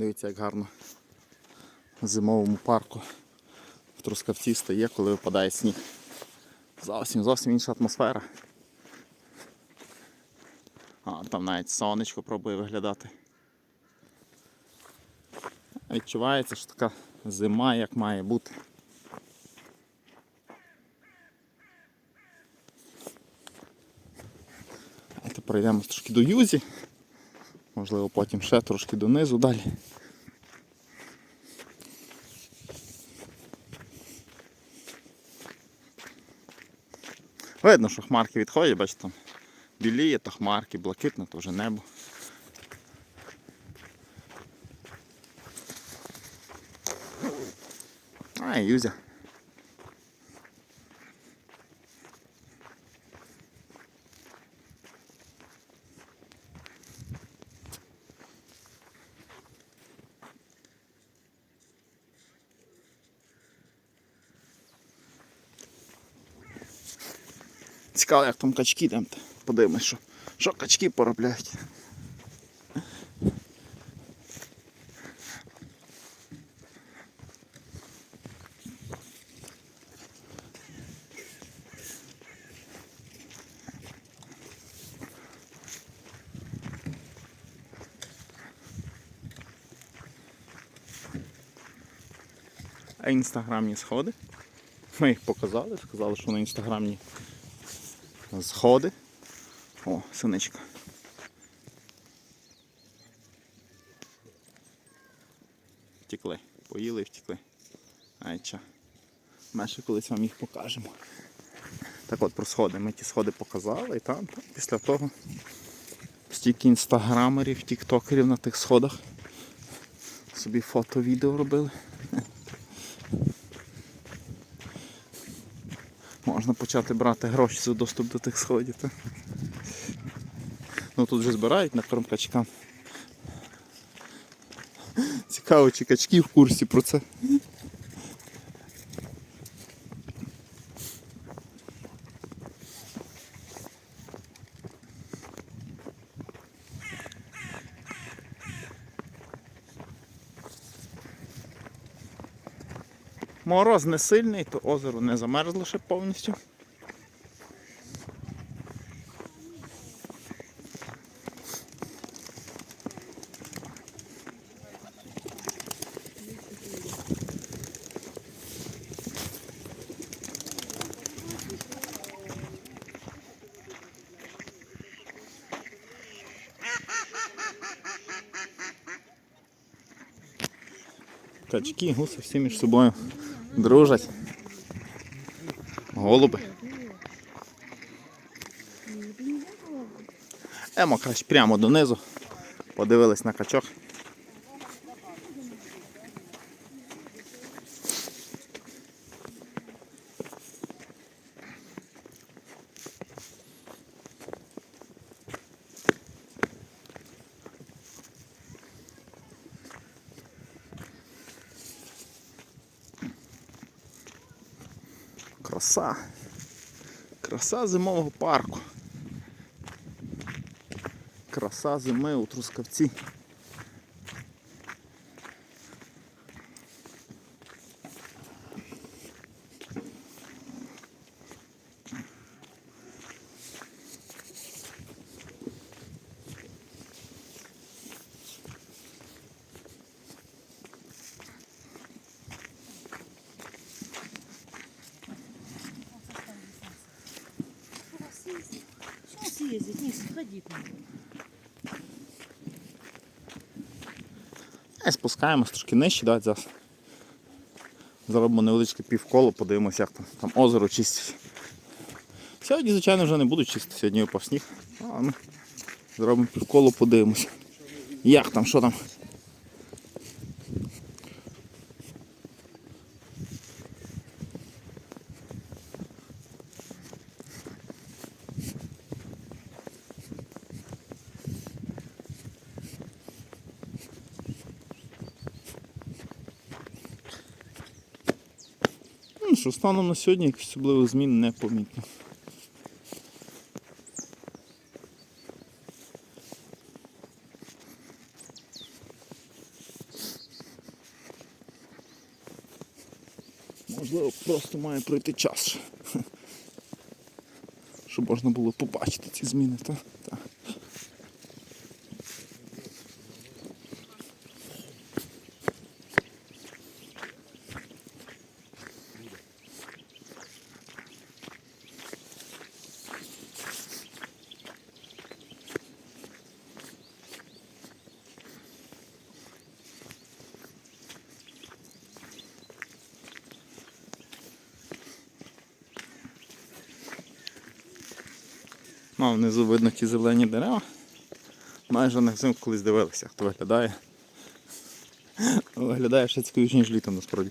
Дивіться, як гарно в зимовому парку в Трускавці стає, коли випадає сніг. Зовсім зовсім інша атмосфера. А, там навіть сонечко пробує виглядати. Відчувається, що така зима, як має бути. Пройдемо трошки до Юзі. Можливо, потім ще трошки донизу далі. Видно, що хмарки відходять, бачите, там біліє, то хмарки, блакитне, то вже небо. А, Юзя. Цікаво, як там качки там. Подивимось, що, що качки поробляють. А інстаграмні сходи. Ми їх показали, сказали, що на інстаграмні сходи. О, синичка. Втекли. Поїли і втекли. Айча. Ми ще колись вам їх покажемо. Так от про сходи. Ми ті сходи показали і там, там після того стільки інстаграмерів, тіктокерів на тих сходах. Собі фото, відео робили. Можна почати брати гроші за доступ до тих сходів. Та? Ну тут вже збирають на корм качкам. Цікаво, чи качки в курсі про це. Мороз не сильний, то озеро не замерзло ще повністю. Качки, гуси всі між собою дружать. Голуби. Емо краще прямо донизу. Подивились на качок. Краса. Краса зимового парку. Краса зими у Трускавці. Съездить, не сходи там. Спускаємось трошки нижче, давайте зараз. Зробимо невеличке півколо, подивимося, як там, там озеро чистить. Сьогодні, звичайно, вже не буду чистити, сьогодні випав сніг. А, зробимо півколо, подивимося. Як там, що там. що станом на сьогодні яких особливих змін не помітно. Можливо, просто має пройти час, щоб можна було побачити ці зміни, так? Та. Ну, внизу видно ті зелені дерева. Майже на взимку колись дивилися, хто виглядає. Виглядає ще цікавіше, ніж літом насправді.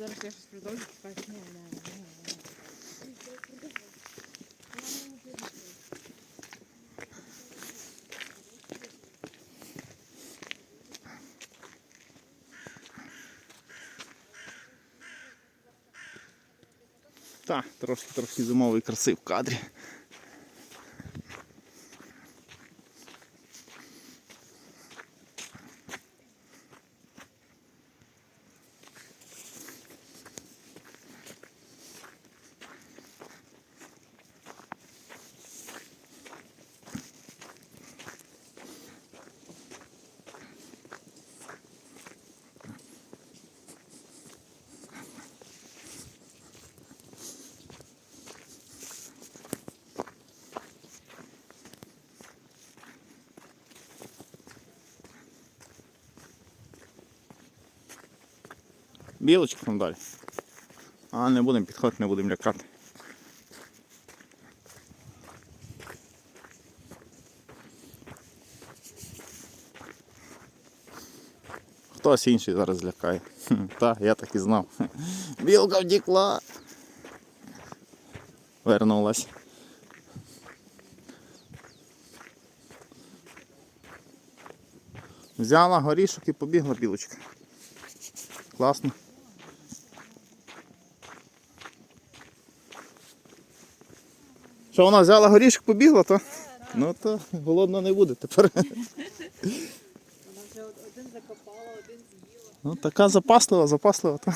Зараз я щось продовжу чекати. Ні, ні, ні, ні. Так, трошки трошки зимовий красив в кадрі. Білочка там далі. А не будемо підходити, не будемо лякати. Хтось інший зараз лякає. Та, я так і знав. Білка втекла. Вернулась. Взяла горішок і побігла білочка. Класно. Що вона взяла горішок, побігла, то? Ну то голодно не буде тепер. Вона вже один закопала, один з'їла. Ну така запаслива, запаслива. То.